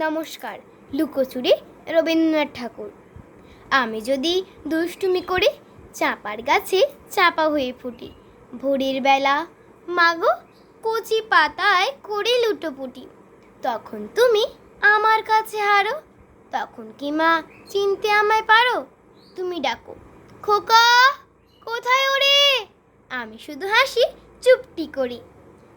নমস্কার, লুকোচুরি রবীন্দ্রনাথ ঠাকুর। আমি যদি দুষ্টুমি করে, চাপার গাছে চাপা হয়ে ফুটি। ভোরের বেলা, মাগো, কচি পাতায় করে লুটোপুটি। তখন তুমি আমার কাছে হারো, তখন কি মা চিনতে আমায় পারো? তুমি ডাকো, খোকা, কোথায় ওরে? আমি শুধু হাসি, চুপটি করি।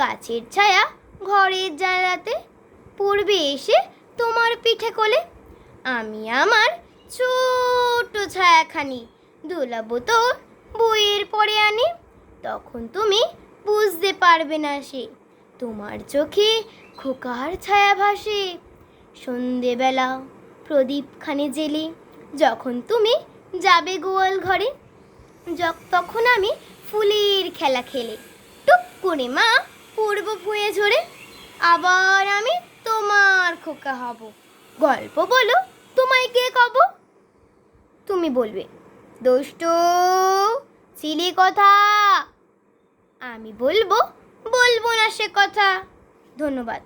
গাছের ছায়া ঘরের জানালাতে পড়বে এসে তোমার পিঠে কোলে। আমি আমার ছোট ছায়াখানি দোলাবো তোর বইয়ের পরে আনি, তখন তুমি বুঝতে পারবে না সে। তোমার চোখে খোকার ছায়া ভাসে। সন্ধেবেলা প্রদীপখানে জেলে যখন তুমি যাবে গোয়াল ঘরে তখন আমি ফুলের খেলা খেলে। টুক করে মা পড়ব ভুঁয়ে ঝরে, আবার আমি তোমার খোকা হব। গল্প বলো, তোমায় কে কব? তুমি বলবে, দোষ্ট, চিলি কথা। আমি বলব বলব না সে কথা। ধন্যবাদ।